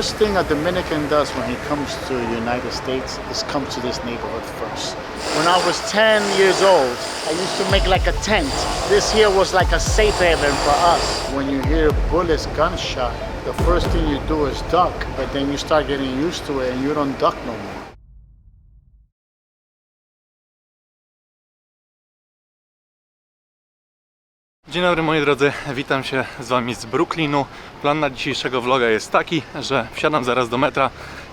first thing a Dominican does when he comes to the United States is come to this neighborhood first. When I was 10 years old, I used to make like a tent. This here was like a safe haven for us. When you hear bullets, gunshot, the first thing you do is duck, but then you start getting used to it and you don't duck no more. Dzień dobry moi drodzy, witam się z Wami z Brooklynu. Plan na dzisiejszego vloga jest taki, że wsiadam zaraz do metra,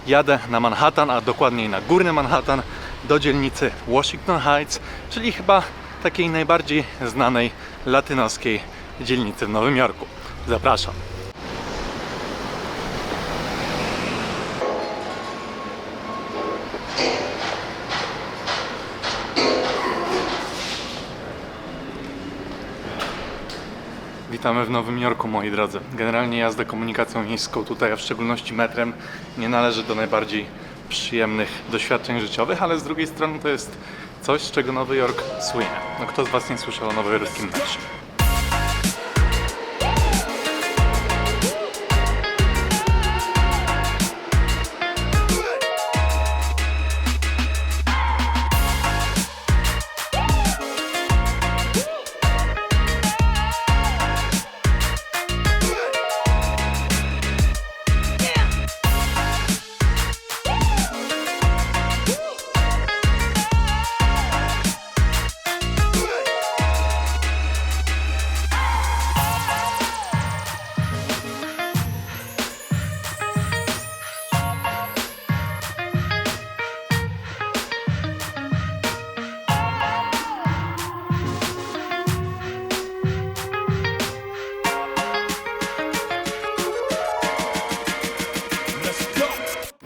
jadę na Manhattan, a dokładniej na górny Manhattan, do dzielnicy Washington Heights, czyli chyba takiej najbardziej znanej latynoskiej dzielnicy w Nowym Jorku. Zapraszam. Witamy w Nowym Jorku, moi drodzy. Generalnie jazda komunikacją miejską tutaj, a w szczególności metrem, nie należy do najbardziej przyjemnych doświadczeń życiowych, ale z drugiej strony to jest coś, z czego Nowy Jork słynie. No kto z Was nie słyszał o nowojorskim metrze?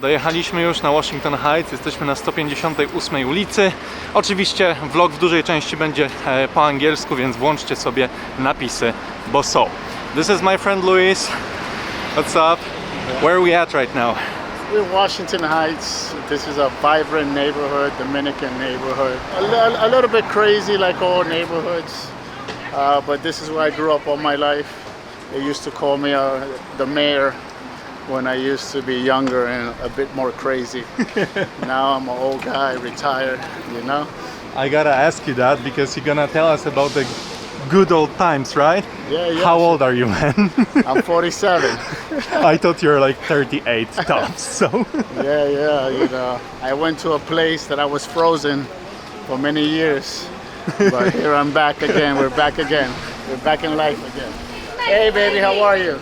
Dojechaliśmy już na Washington Heights, jesteśmy na 158 ulicy. Oczywiście vlog w dużej części będzie e, po angielsku, więc włączcie sobie napisy, bo są. This is my friend Luis. What's up? Where are we at right now? We're in Washington Heights. This is a vibrant neighborhood, Dominican neighborhood. A, a little bit crazy, like all neighborhoods, uh, but this is where I grew up all my life. They used to call me uh, the mayor when I used to be younger and a bit more crazy. now I'm an old guy, retired, you know? I gotta ask you that because you're gonna tell us about the good old times, right? Yeah, yeah. How old are you, man? I'm 47. I thought you were like 38 tops, so. yeah, yeah, you know. I went to a place that I was frozen for many years, but here I'm back again. We're back again. We're back in life again. Hey, baby, how are you?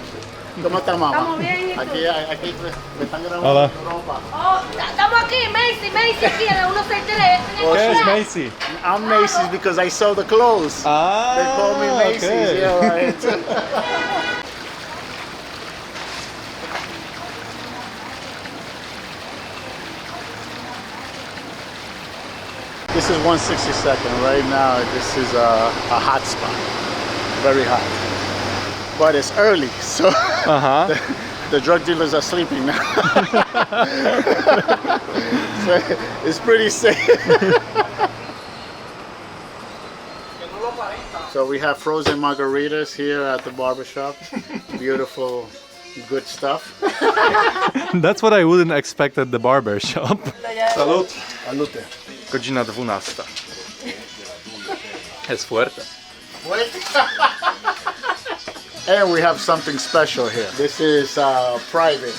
¿Cómo está mamá? Estamos bien, ¿y tú? Aquí, aquí me, me están grabando Hola. ropa. Oh, estamos aquí, Macy, Macy, aquí en la 163. Oh, Yes. Macy. I'm Macy's because I sell the clothes. Ah, they call me Macy's. okay. Yeah, right. This is 162nd right now. This is a, a hot spot, very hot. But it's early, so Uh huh. the drug dealers are sleeping now. so it's pretty safe. so we have frozen margaritas here at the barbershop. Beautiful, good stuff. That's what I wouldn't expect at the barber shop. Salut. Salute. Godzina 12. Es fuerte. And we have something special here. This is uh, private.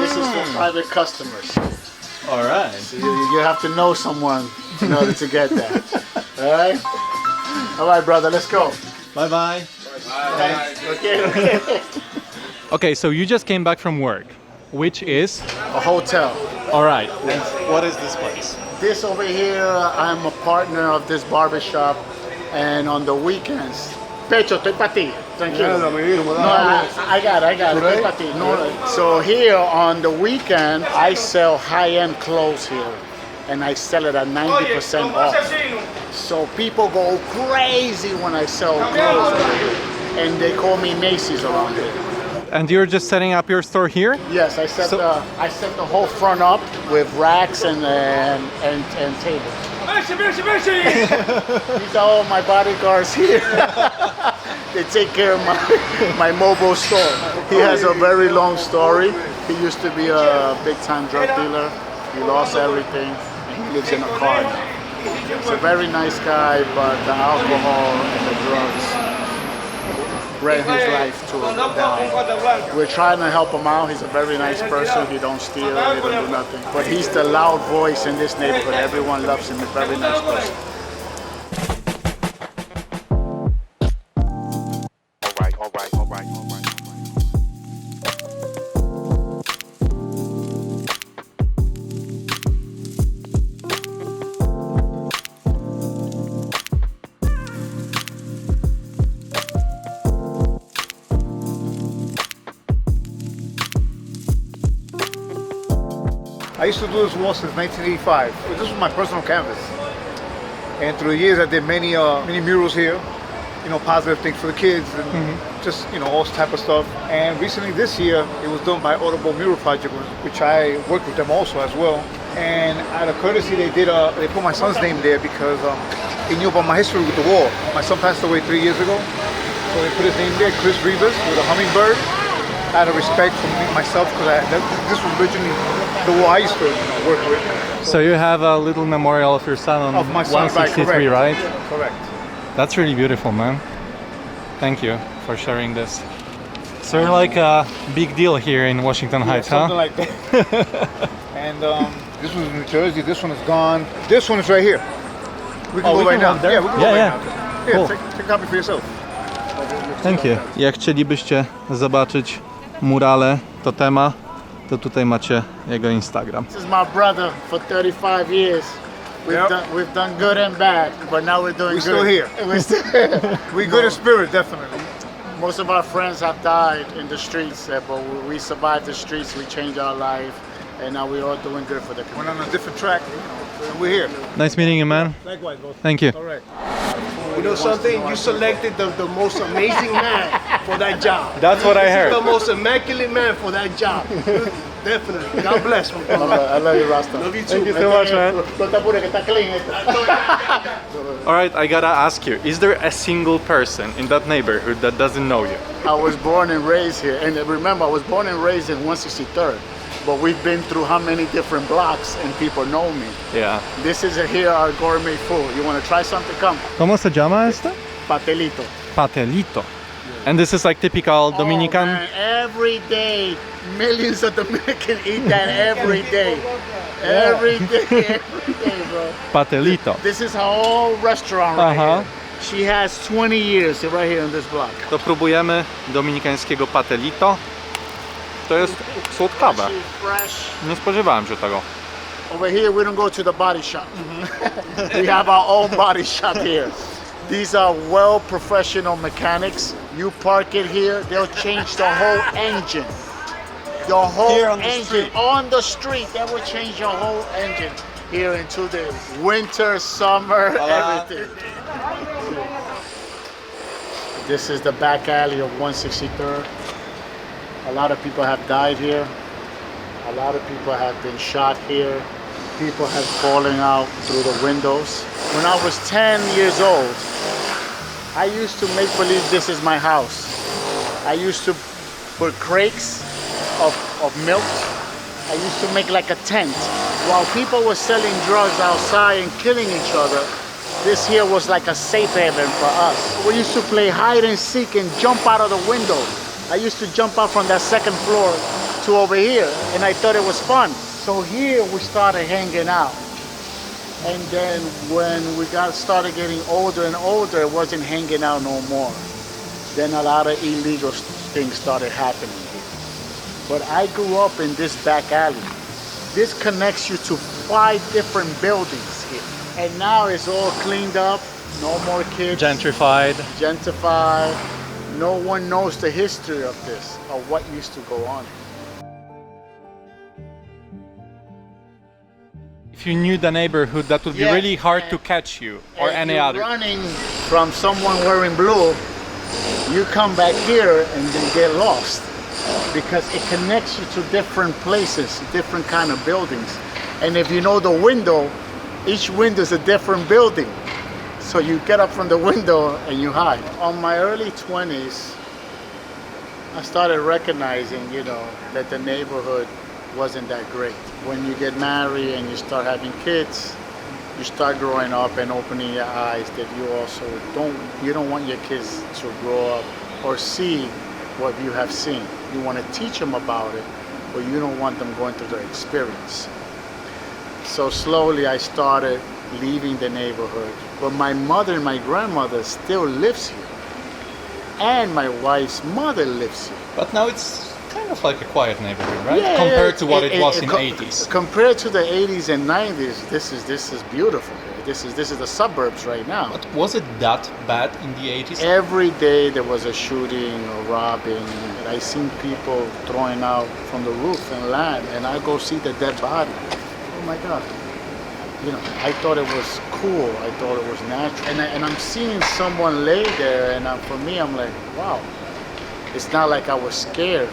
This is for private customers. All right. You, you have to know someone in order to get that. All right? All right, brother, let's go. Bye bye. Bye. bye. Okay, okay. Okay, so you just came back from work, which is. A hotel. All right. And what is this place? This over here, I'm a partner of this barbershop, and on the weekends, Pecho, estoy para ti. Tranquilo. No, I, I got it, I got it. Estoy pa' ti. No, so here on the weekend, I sell high-end clothes here, and I sell it at 90% off. So people go crazy when I sell clothes here, and they call me Macy's around here. And you're just setting up your store here? Yes, I set So- the I set the whole front up with racks and and and, and tables. These are all my bodyguards here. they take care of my my mobile store. He has a very long story. He used to be a big time drug dealer. He lost everything and he lives in a car. He's a very nice guy, but the alcohol and the drugs ran his life to down. We're trying to help him out. He's a very nice person. He don't steal, he don't do nothing. But he's the loud voice in this neighborhood. Everyone loves him. He's a very nice person. Used to do this wall since 1985. This was my personal canvas. And through the years, I did many, uh, many murals here. You know, positive things for the kids and just you know all type of stuff. And recently, this year, it was done by Audible Mural Project, which I worked with them also as well. And out of courtesy, they did. Uh, they put my son's name there because um, he knew about my history with the wall. My son passed away three years ago, so they put his name there, Chris Rivas, with a hummingbird out of respect for me, myself because this was originally the wall I used to you know, work with. So you have a little memorial of your son on Of my son, right, 163, right? Correct. That's really beautiful, man. Thank you for sharing this. So you're like a big deal here in Washington Heights, Something huh? like that. and um, this one's in New Jersey. This one is gone. This one is right here. We can Oh, go we right now. there? Yeah, we can Yeah, go yeah. right now. Here, Cool. take, take a copy for yourself. Thank you. Jak chcielibyście zobaczyć murale Totema, to tutaj macie jego Instagram. This is my brother for 35 years. We've, Yep. done, we've done good and bad, but now we're doing We're good. still here. We're still here. We good in spirit, definitely. Most of our friends have died in the streets, uh, but we- we survived the streets, we changed our life, and now we're all doing good for the Went community. on a different track, you know, and we're here. Nice meeting you, man. Likewise, bro. Thank you. All right. You know something? You selected the, the most amazing man for that job. That's what I This heard. is the most immaculate man for that job. Definitely. God bless. my I brother. love, I love you, Rasta. Love you too. Thank you so much, man. No te apures, que está clean esto. All right, I gotta ask you: Is there a single person in that neighborhood that doesn't know you? I was born and raised here, and remember, I was born and raised in 163rd, but we've been through how many different blocks, and people know me. Yeah. This is here our gourmet food. You want to try something? Come, ¿Cómo se llama esto? patelito. Patelito. And this is like typical Dominican. Oh, man, every day, millions of Dominicans eat that every day. Every day, every day, bro. Patelito. This is her whole restaurant right Uh-huh. here. She has 20 years right here on this block. To próbujemy dominikańskiego patelito. To jest słodkawe. She's fresh. Nie spodziewałem się tego. Over here, we don't go to the body shop. we have our own body shop here. These are well professional mechanics. You park it here, they'll change the whole engine. The whole Here on the engine street. on the street. They will change your whole engine here in two days. Winter, summer, everything. This is the back alley of 163rd. A lot of people have died here. A lot of people have been shot here. People have fallen out through the windows. When I was 10 years old, I used to make believe this is my house. I used to put crates of, of milk. I used to make like a tent. While people were selling drugs outside and killing each other, this here was like a safe haven for us. We used to play hide and seek and jump out of the window. I used to jump out from that second floor to over here, and I thought it was fun. So here we started hanging out. And then when we got started getting older and older, it wasn't hanging out no more. Then a lot of illegal things started happening here. But I grew up in this back alley. This connects you to five different buildings here. And now it's all cleaned up, no more kids, Gentrified. gentrified. No one knows the history of this, of what used to go on. If you knew the neighborhood, that would be really hard to catch you or any you're other. running from someone wearing blue, you come back here and then get lost because it connects you to different places, different kind of buildings. And if you know the window, each window is a different building. So you get up from the window and you hide. On my early 20s, I started recognizing, you know, that the neighborhood wasn't that great. When you get married and you start having kids, you start growing up and opening your eyes that you also don't you don't want your kids to grow up or see what you have seen. You want to teach them about it, but you don't want them going through the experience. So slowly I started leaving the neighborhood. But my mother and my grandmother still lives here. And my wife's mother lives here. But now it's kind of like a quiet neighborhood, right? Yeah, Compared yeah, to what it, was in co- 80s. Compared to the 80s and 90s, this is this is beautiful. This is this is the suburbs right now. But was it that bad in the 80s? Every day there was a shooting or robbing. And I seen people throwing out from the roof and land, and I go see the dead body. Oh my God! You know, I thought it was cool. I thought it was natural, and, I, and I'm seeing someone lay there, and i for me, I'm like, wow. It's not like I was scared.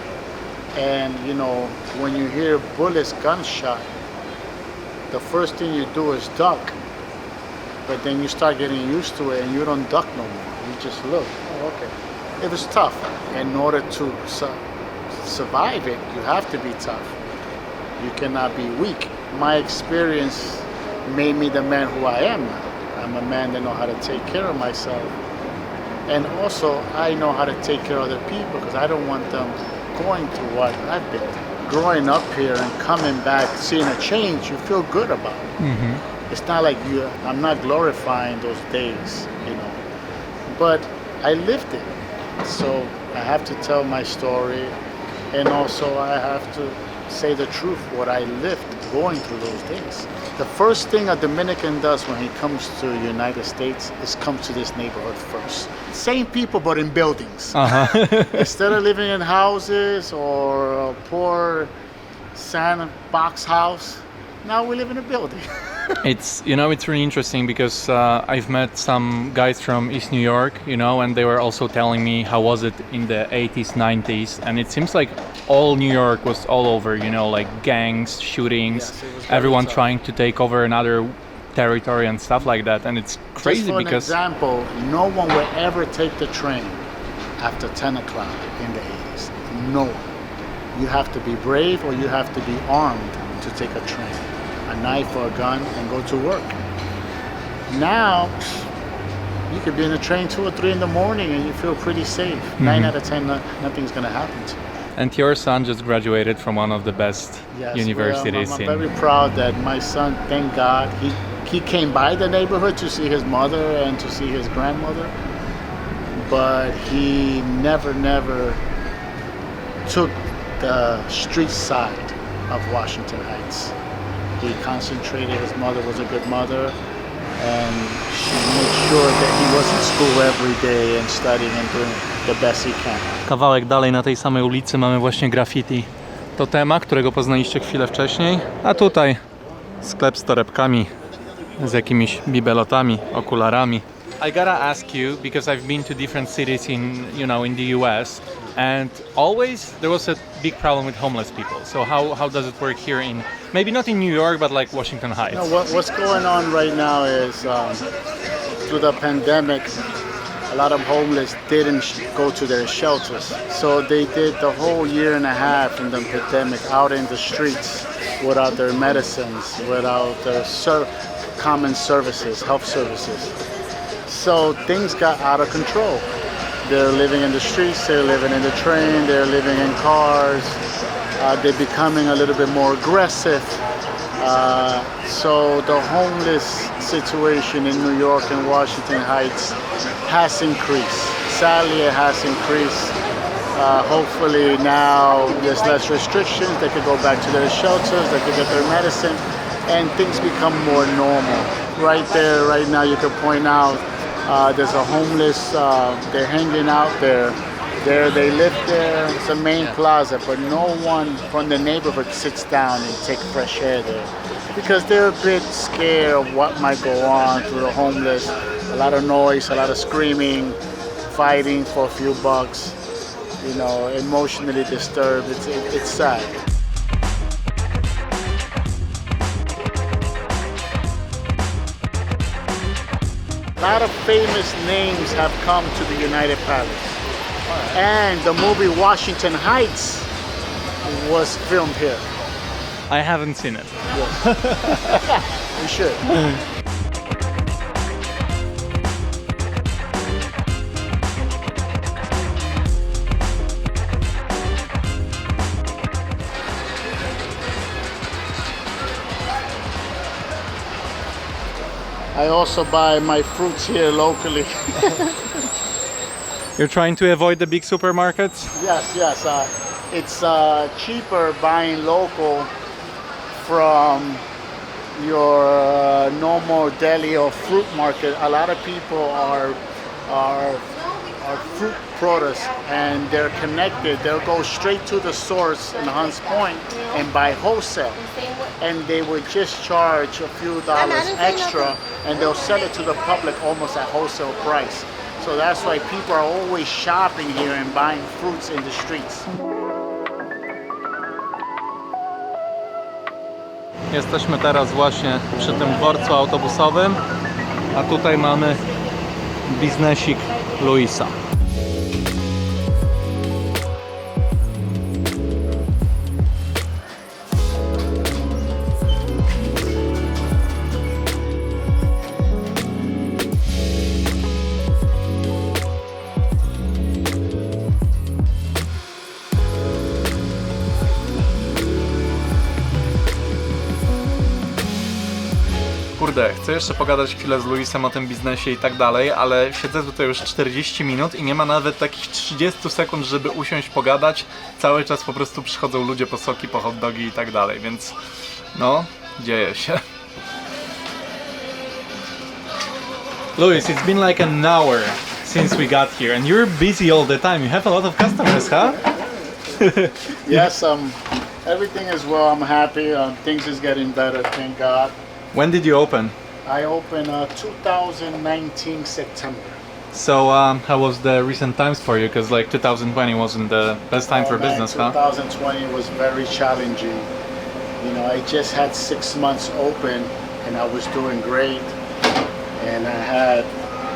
And you know, when you hear bullets, gunshot, the first thing you do is duck. But then you start getting used to it and you don't duck no more. You just look. Oh, okay. It was tough. In order to su- survive it, you have to be tough. You cannot be weak. My experience made me the man who I am. I'm a man that know how to take care of myself. And also, I know how to take care of other people because I don't want them going through what I've been through. Growing up here and coming back, seeing a change, you feel good about. It it's not like you i'm not glorifying those days you know. But i lived it. So i have to tell my story and also i have to say the truth what i lived going through those days. The first thing a dominican does when he comes to the united states is come to this neighborhood first. Same people but in buildings. Uh-huh. Instead of living in houses or a poor sandbox house now we live in a building It's you know it's really interesting because uh, I've met some guys from East New York, you know, and they were also telling me how was it in the 80s, 90s, and it seems like all New York was all over, you know, like gangs, shootings, Yes, it was very everyone tough. trying to take over another territory and stuff like that, and it's crazy Just for because an example, no one will ever take the train after 10 o'clock in the 80s. No one. You have to be brave or you have to be armed to take a train, a knife or a gun, and go to work. Now, you could be in a train two or three in the morning and you feel pretty safe. Mm-hmm. Nine out of 10, no- nothing's going to happen to you. and your son just graduated from one of the best Yes, universities well, I'm, I'm in very proud that my son, thank God, he, he came by the neighborhood to see his mother and to see his grandmother, but he never, never took the street side of Washington Heights. He concentrated, his mother was a good mother, and she made sure that he was in school every day and studying and doing the best he can. Kawałek dalej na tej samej ulicy mamy właśnie graffiti Totema, którego poznaliście chwilę wcześniej. A tutaj sklep z torebkami, z jakimiś bibelotami, okularami. I gotta ask you because I've been to different cities in you know in the US and always there was a big problem with homeless people. So how, how does it work here in maybe not in New York but like Washington Heights? No, what, what's going on right now is um, through the pandemic, a lot of homeless didn't go to their shelters. So they did the whole year and a half in the pandemic out in the streets without their medicines, without their ser- common services, health services. So things got out of control. They're living in the streets, they're living in the train, they're living in cars, uh, they're becoming a little bit more aggressive. Uh, so the homeless situation in New York and Washington Heights has increased. Sadly, it has increased. Uh, hopefully now there's less restrictions. They could go back to their shelters. They could get their medicine, and things become more normal. Right there, right now, you could point out uh, there's a homeless. Uh, they're hanging out there. There, they live there. It's a main plaza, but no one from the neighborhood sits down and take fresh air there because they're a bit scared of what might go on through the homeless. A lot of noise, a lot of screaming, fighting for a few bucks. You know, emotionally disturbed. It's it, it's sad. Lot of famous names have come to the United Palace. And the movie Washington Heights was filmed here. I haven't seen it. You should. I also buy my fruits here locally. You're trying to avoid the big supermarkets? Yes, yes. Uh, it's uh, cheaper buying local from your uh, normal deli or fruit market. A lot of people are are are fruit produce and they're connected. They'll go straight to the source in Hunts Point and buy wholesale. And they would just charge a few dollars extra and they'll sell it to the public almost at wholesale price. So that's why people are always shopping here and buying fruits in the streets. Jesteśmy teraz właśnie przy tym dworcu autobusowym, a tutaj mamy biznesik ലോയിസ Kurde, chcę jeszcze pogadać chwilę z Luisem o tym biznesie i tak dalej, ale siedzę tutaj już 40 minut i nie ma nawet takich 30 sekund, żeby usiąść, pogadać. Cały czas po prostu przychodzą ludzie po soki, po hot dogi i tak dalej, więc no, dzieje się. Luis, it's been like an hour since we got here and you're busy all the time. You have a lot of customers, huh? Yes, um, everything is well. I'm happy. Um, things is getting better, thank God. When did you open? I opened uh, 2019 September. So, um, how was the recent times for you? Because like 2020 wasn't the best time Oh, for man, business, huh? 2020 was very challenging. You know, I just had six months open and I was doing great. And I had,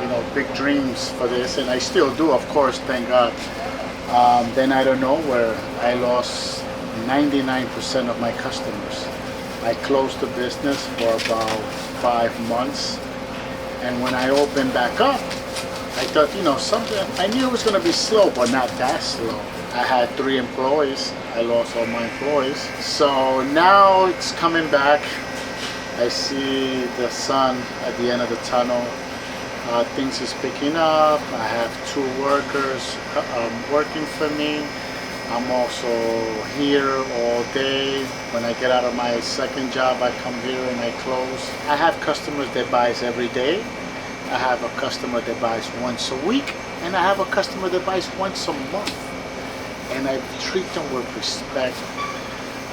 you know, big dreams for this, and I still do, of course, thank God. Um, then I don't know where I lost 99% of my customers. I closed the business for about five months. And when I opened back up, I thought, you know, something, I knew it was going to be slow, but not that slow. I had three employees. I lost all my employees. So now it's coming back. I see the sun at the end of the tunnel. Uh, things is picking up. I have two workers uh, um, working for me. I'm also here all day. When I get out of my second job, I come here and I close. I have customers that buys every day. I have a customer that buys once a week, and I have a customer that buys once a month. And I treat them with respect.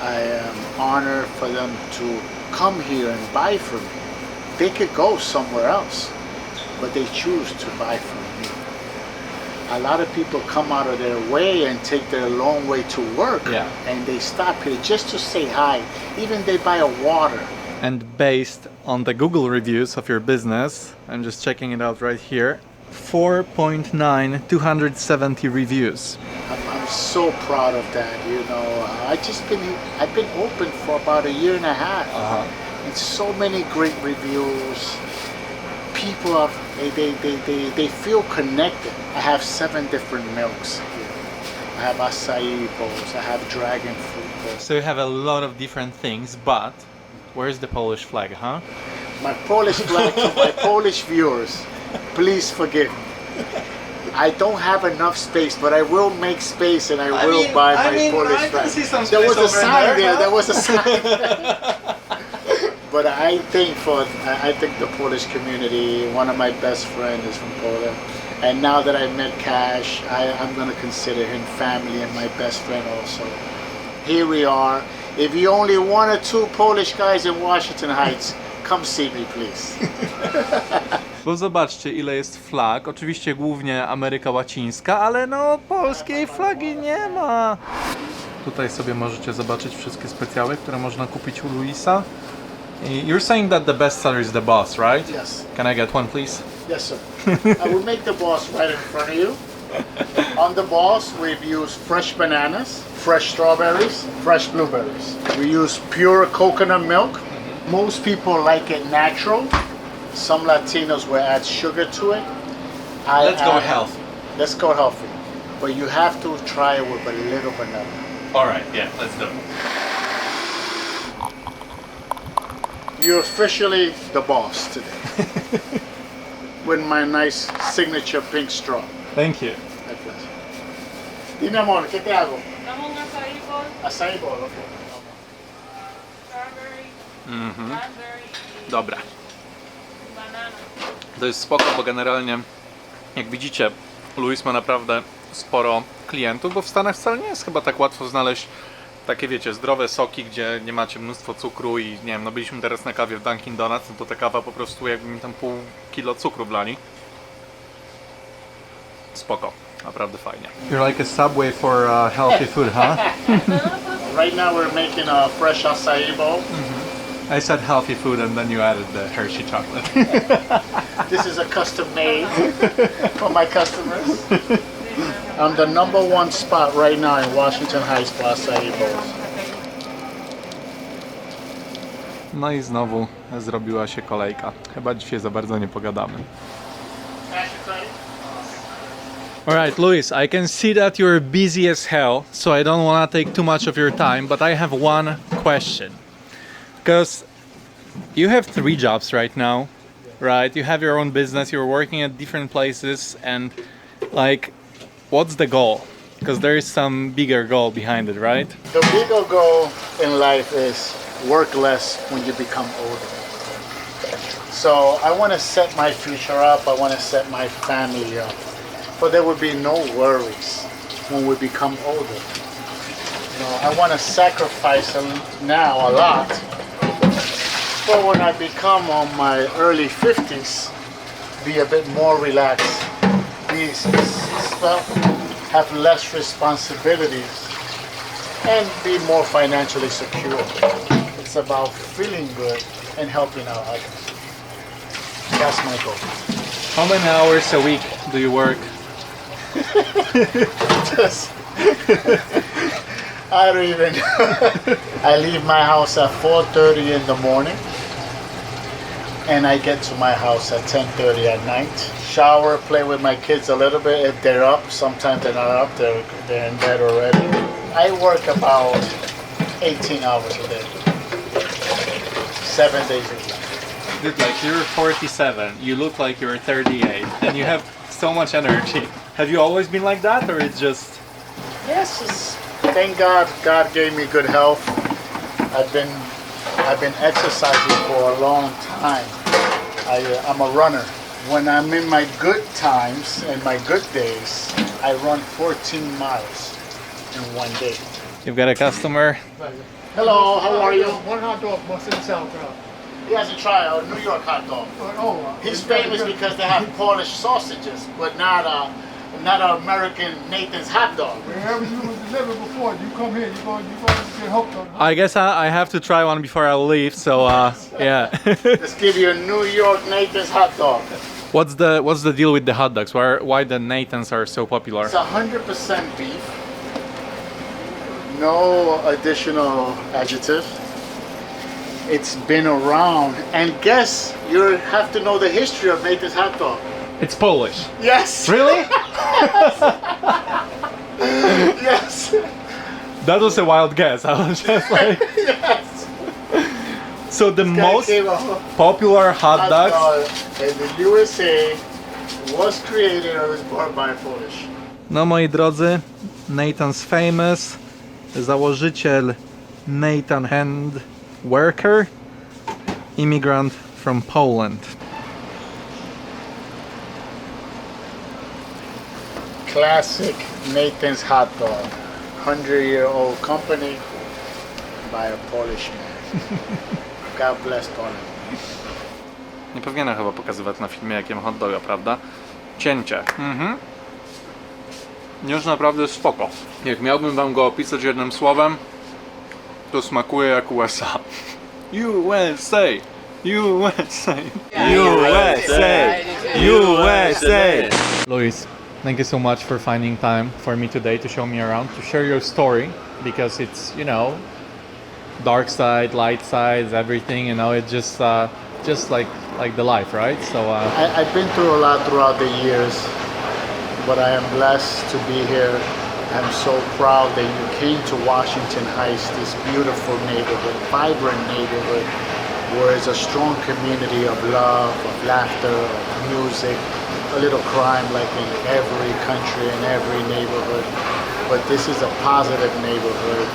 I am honored for them to come here and buy from me. They could go somewhere else, but they choose to buy from me. A lot of people come out of their way and take their long way to work, Yeah. and they stop here just to say hi. Even they buy a water. And based on the Google reviews of your business, I'm just checking it out right here 4.9, 270 reviews. I'm, I'm so proud of that. You know, I just been I've been open for about a year and a half, uh -huh. and so many great reviews. People are they, they, they, they, they feel connected. I have seven different milks here. I have acai bowls. I have dragon fruit bowls. So you have a lot of different things, but where's the Polish flag, huh? My Polish flag to my Polish viewers, please forgive me. I don't have enough space, but I will make space and I, I will mean- buy I my mean, Polish I can flag. see some there was space a over sign there, there. There was a sign. but I think for I think the Polish community, one of my best friends is from Poland. And now that I met Cash, I, I'm going to consider him family and my best friend also. Here we are. If you only one or two Polish guys in Washington Heights, come see me, please. Bo zobaczcie ile jest flag, oczywiście głównie Ameryka Łacińska, ale no polskiej flagi nie ma. Tutaj sobie możecie zobaczyć wszystkie specjały, które można kupić u Luisa. You're saying that the best seller is the boss, right? Yes. Can I get one please? Yes, sir. I will make the boss right in front of you. On the boss, we've used fresh bananas, fresh strawberries, fresh blueberries. We use pure coconut milk. Most people like it natural. Some Latinos will add sugar to it. I Let's go healthy. Let's go healthy. But you have to try it with a little banana. Alright, yeah, let's do it. You're officially the boss today. with my nice signature pink straw. Thank you. Like that. Dime amor, ¿qué te hago? Dame un açaí con Acai bowl, okay. strawberry, Mhm. raspberry y Dobra. banana. To jest spoko, bo generalnie, jak widzicie, Luis ma naprawdę sporo klientów, bo w Stanach wcale nie jest chyba tak łatwo znaleźć takie, wiecie, zdrowe soki, gdzie nie macie mnóstwo cukru i nie wiem, no byliśmy teraz na kawie w Dunkin Donuts, no to ta kawa po prostu jakby mi tam pół kilo cukru wlali. Spoko, naprawdę fajnie. You're like a subway for uh, healthy food, huh? Right now we're making a fresh acai bowl. I said healthy food and then you added the Hershey chocolate. This is a custom made for my customers. I'm the number one spot right now in Washington Heights for acai bowls. No i znowu zrobiła się kolejka. Chyba dzisiaj za bardzo nie pogadamy. Alright, Luis, I can see that you're busy as hell, so I don't want to take too much of your time, but I have one question. Because you have three jobs right now, right? You have your own business, you're working at different places, and like, what's the goal? Because there is some bigger goal behind it, right? The bigger goal in life is work less when you become older. So I want to set my future up. I want to set my family up. But there will be no worries when we become older. You know, I want to sacrifice now a lot. But when I become on my early 50s, be a bit more relaxed, be have less responsibilities, and be more financially secure. It's about feeling good and helping out others. That's my goal. How many hours a week do you work? Just- I don't even. I leave my house at 4:30 in the morning, and I get to my house at 10:30 at night. Shower, play with my kids a little bit if they're up. Sometimes they're not up; they're they're in bed already. I work about 18 hours a day, seven days a week. Dude, like you're 47, you look like you're 38, and you have so much energy. Have you always been like that, or it's just Yes, it's, thank God. God gave me good health. I've been I've been exercising for a long time. I, uh, I'm a runner. When I'm in my good times and my good days, I run 14 miles in one day. you've got a customer? Hello, how are you? One hot dog must in sauerkraut. He has to try a New York hot dog. Oh, He's famous because they have Polish sausages, but not a not an American Nathan's hot dog. Wherever you was delivered before, you come here, you're going, you're going to get hooked on. I guess I, I have to try one before I leave. So uh, yeah. Let's give you a New York Nathan's hot dog. what's the what's the deal with the hot dogs? Why why the Nathans are so popular? It's 100% beef. No additional adjective. It's been around. And guess you have to know the history of Nathan's hot dog. It's Polish. Yes. Really? Yes. That was a wild guess. I was just like. yes. So the most popular hot dogs. dog in the USA was created or was bought by Polish. No moi drodzy, Nathan's Famous, założyciel Nathan Hand Worker, immigrant from Poland. Classic Nathan's hot dog. 100 year old company by a Polish man. God bless Poland. Nie powinienem chyba pokazywać na filmie jakiem hot doga, prawda? Cięcie. Mhm. Już naprawdę spoko. Jak miałbym wam go opisać jednym słowem, to smakuje jak USA. USA! USA! USA! USA! Luis, Thank you so much for finding time for me today to show me around, to share your story because it's, you know, dark side, light side, everything, you know, it's just uh, just like like the life, right? So uh, I, I've been through a lot throughout the years, but I am blessed to be here. I'm so proud that you came to Washington Heights, this beautiful neighborhood, vibrant neighborhood, where it's a strong community of love, of laughter, of music, a little crime like in every country and every neighborhood. But this is a positive neighborhood.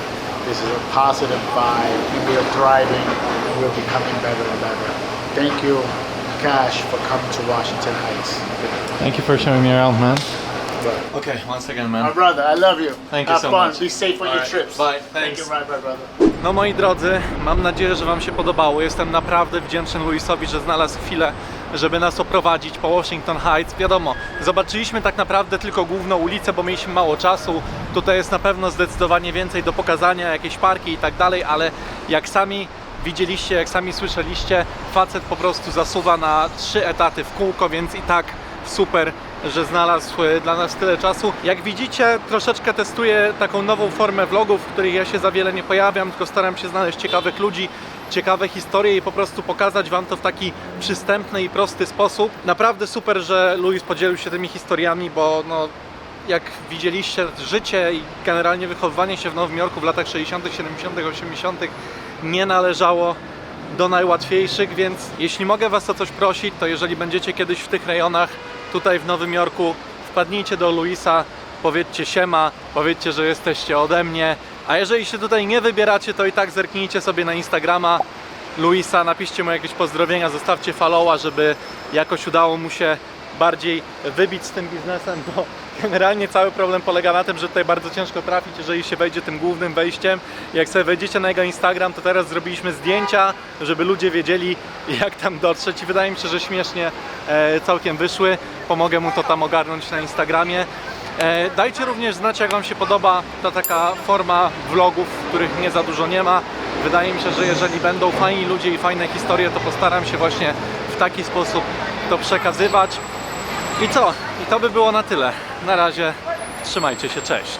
This is a positive vibe, and we are thriving, and we're becoming better and better. Thank you, Cash, for coming to Washington Heights. thank you for showing me around, man. Okay, once again, man. My brother, I love you. Thank you Have so fun. much. Be safe on your Alright, trips. bye. Thank Thanks. you, bye, bye, brother. No moi drodzy, mam nadzieję, że Wam się podobało. Jestem naprawdę wdzięczny Luisowi, że znalazł chwilę, żeby nas oprowadzić po Washington Heights. Wiadomo, zobaczyliśmy tak naprawdę tylko główną ulicę, bo mieliśmy mało czasu. Tutaj jest na pewno zdecydowanie więcej do pokazania, jakieś parki i tak dalej, ale jak sami widzieliście, jak sami słyszeliście, facet po prostu zasuwa na trzy etaty w kółko, więc i tak super, że znalazł dla nas tyle czasu. Jak widzicie, troszeczkę testuję taką nową formę vlogów, w których ja się za wiele nie pojawiam, tylko staram się znaleźć ciekawych ludzi, ciekawe historie i po prostu pokazać Wam to w taki przystępny i prosty sposób. Naprawdę super, że Luis podzielił się tymi historiami, bo no, jak widzieliście, życie i generalnie wychowywanie się w Nowym Jorku w latach 60., 70., 80. nie należało do najłatwiejszych, więc jeśli mogę Was o coś prosić, to jeżeli będziecie kiedyś w tych rejonach tutaj w Nowym Jorku, wpadnijcie do Luisa, powiedzcie siema, powiedzcie, że jesteście ode mnie, a jeżeli się tutaj nie wybieracie, to i tak zerknijcie sobie na Instagrama Luisa, napiszcie mu jakieś pozdrowienia, zostawcie followa, żeby jakoś udało mu się bardziej wybić z tym biznesem, bo generalnie cały problem polega na tym, że tutaj bardzo ciężko trafić, jeżeli się wejdzie tym głównym wejściem. Jak sobie wejdziecie na jego Instagram, to teraz zrobiliśmy zdjęcia, żeby ludzie wiedzieli jak tam dotrzeć i wydaje mi się, że śmiesznie e, całkiem wyszły. Pomogę mu to tam ogarnąć na Instagramie. E, Dajcie również znać, jak Wam się podoba ta taka forma vlogów, których nie za dużo nie ma. Wydaje mi się, że jeżeli będą fajni ludzie i fajne historie, to postaram się właśnie w taki sposób to przekazywać. I co? I to by było na tyle. Na razie trzymajcie się, cześć.